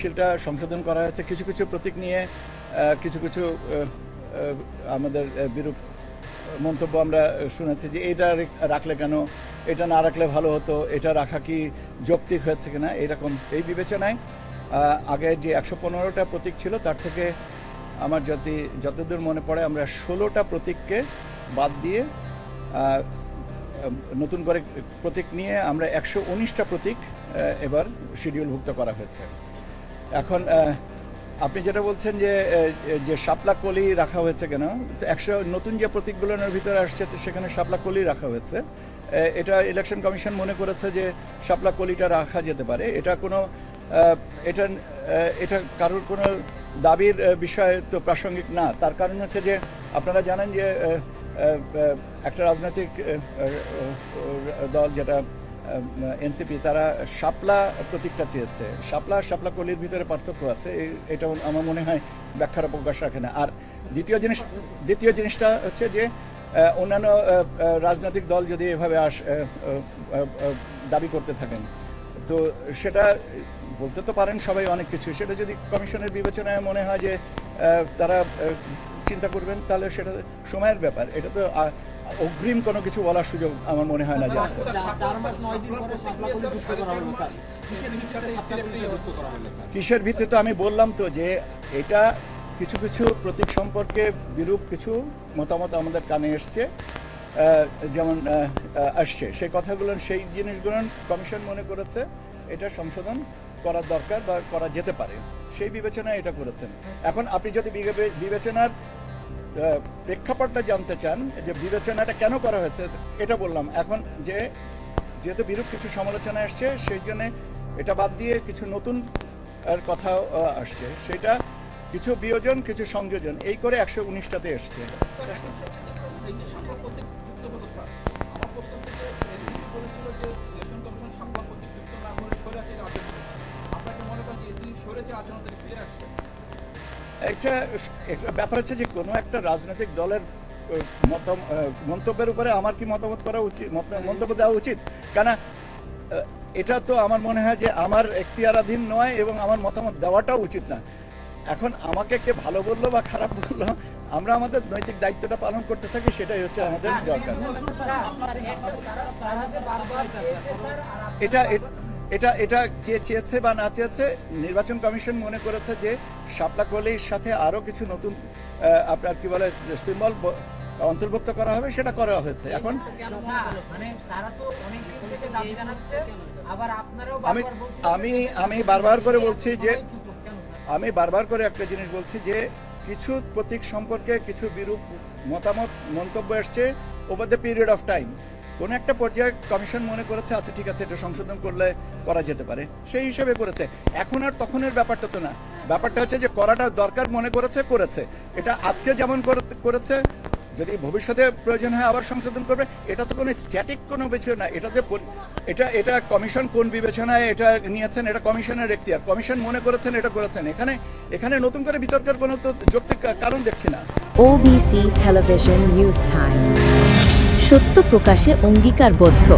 তফসিলটা সংশোধন করা হয়েছে। কিছু কিছু প্রতীক নিয়ে কিছু কিছু আমাদের বিরূপ মন্তব্য আমরা শুনেছি যে এটা রাখলে কেন? এটা না রাখলে ভালো হতো? এটা রাখা কি যৌক্তিক হয়েছে কিনা? এরকম এই বিবেচনায় আগে যে একশো পনেরোটা প্রতীক ছিল, তার থেকে আমার যদি যতদূর মনে পড়ে, আমরা ষোলোটা প্রতীককে বাদ দিয়ে নতুন করে প্রতীক নিয়ে আমরা একশো উনিশটা প্রতীক এবার শিডিউলভুক্ত করা হয়েছে। এখন আপনি যেটা বলছেন যে যে শাপলা কলি রাখা হয়েছে কেন? একশো, নতুন যে প্রতীকগুলোর ভিতরে আসছে, তো সেখানে শাপলা কলি রাখা হয়েছে। এটা ইলেকশন কমিশন মনে করেছে যে শাপলা কলিটা রাখা যেতে পারে। এটা কোনো এটা এটা কারোর কোনো দাবির বিষয় তো প্রাসঙ্গিক না। তার কারণ হচ্ছে যে, আপনারা জানেন যে একটা রাজনৈতিক দল যেটা এনসিপি, তারা শাপলা প্রতীকটা চেয়েছে। শাপলা শাপলা কলির ভিতরে পার্থক্য আছে এটা আমার মনে হয় ব্যাখ্যার অবকাশ রাখে না। আর দ্বিতীয় জিনিস, দ্বিতীয় জিনিসটা হচ্ছে যে অন্যান্য রাজনৈতিক দল যদি এভাবে আস দাবি করতে থাকেন, তো সেটা বলতে তো পারেন সবাই অনেক কিছু। সেটা যদি কমিশনের বিবেচনায় মনে হয় যে তারা চিন্তা করবেন, তাহলে সেটা সময়ের ব্যাপার। এটা তো অগ্রিম কোনো কিছু বলার সুযোগ আমার মনে হয় না যে আছে। কিসের ভিত্তিতে আমি বললাম তো যে এটা কিছু কিছু প্রতীক সম্পর্কে বিরূপ কিছু মতামত আমাদের কানে এসছে যেমন আসছে। সেই কথাগুলো সেই জিনিসগুলো কমিশন মনে করেছে, এটা সংশোধন করার দরকার বা করা যেতে পারে। সেই বিবেচনায় এটা করেছেন। এখন আপনি যদি বিবেচনার প্রেক্ষাপটটা জানতে চান যে বিবেচনাটা কেন করা হয়েছে, এটা বললাম। এখন যে যেহেতু বিরূপ কিছু সমালোচনা আসছে, সেই জন্য এটা বাদ দিয়ে কিছু নতুন কথা আসছে। সেটা কিছু বিয়োজন, কিছু সংযোজন, এই করে একশো উনিশটাতে এসছে। আচরণ থেকে ফিরে আসছে একটা একটা ব্যাপার হচ্ছে যে কোনো একটা রাজনৈতিক দলের মত মন্তব্যের উপরে আমার কি মতামত করা উচিত মন্তব্য দেওয়া উচিত কেন এটা তো আমার মনে হয় যে আমার এখতিয়ারাধীন নয় এবং আমার মতামত দেওয়াটাও উচিত না এখন আমাকে কে ভালো বলল বা খারাপ বলল আমরা আমাদের নৈতিক দায়িত্বটা পালন করতে থাকি সেটাই হচ্ছে আমাদের দরকার এটা এটা এটা কে চেয়েছে বা না চেয়েছে নির্বাচন কমিশন মনে করেছে যে শাপলা কলির সাথে আরও কিছু নতুন আপনার কি বলে সিম্বল অন্তর্ভুক্ত করা হবে সেটা করা হয়েছে। এখন মানে আমি আমি আমি বারবার করে বলছি যে আমি বারবার করে একটা জিনিস বলছি যে কিছু প্রতীক সম্পর্কে কিছু বিরূপ মতামত মন্তব্য এসছে over the period of time কোন একটা পর্যায়ে কমিশন মনে করেছে আচ্ছা ঠিক আছে, এটা সংশোধন করলে করা যেতে পারে। সেই হিসেবে করেছে। এখন আর তখনের ব্যাপারটা তো না। ব্যাপারটা হচ্ছে যে করাটা দরকার মনে করেছে করেছে। এটা আজকে যেমন করে- করেছে, যদি ভবিষ্যতে প্রয়োজন হয় আবার সংশোধন করবে, এটা তো কোনো স্ট্যাটিক কোনো বিষয় না। এটা যে এটা এটা কমিশন কোন বিবেচনায় এটা নিয়েছেন, এটা কমিশনের এখতিয়ার কমিশন মনে করেছেন, এটা করেছেন। এখানে এখানে নতুন করে বিতর্কের কোনো তো যৌক্তিক কারণ দেখছি না। ওবিসি টেলিভিশন নিউজ টাইম সত্য প্রকাশে অঙ্গীকারবদ্ধ।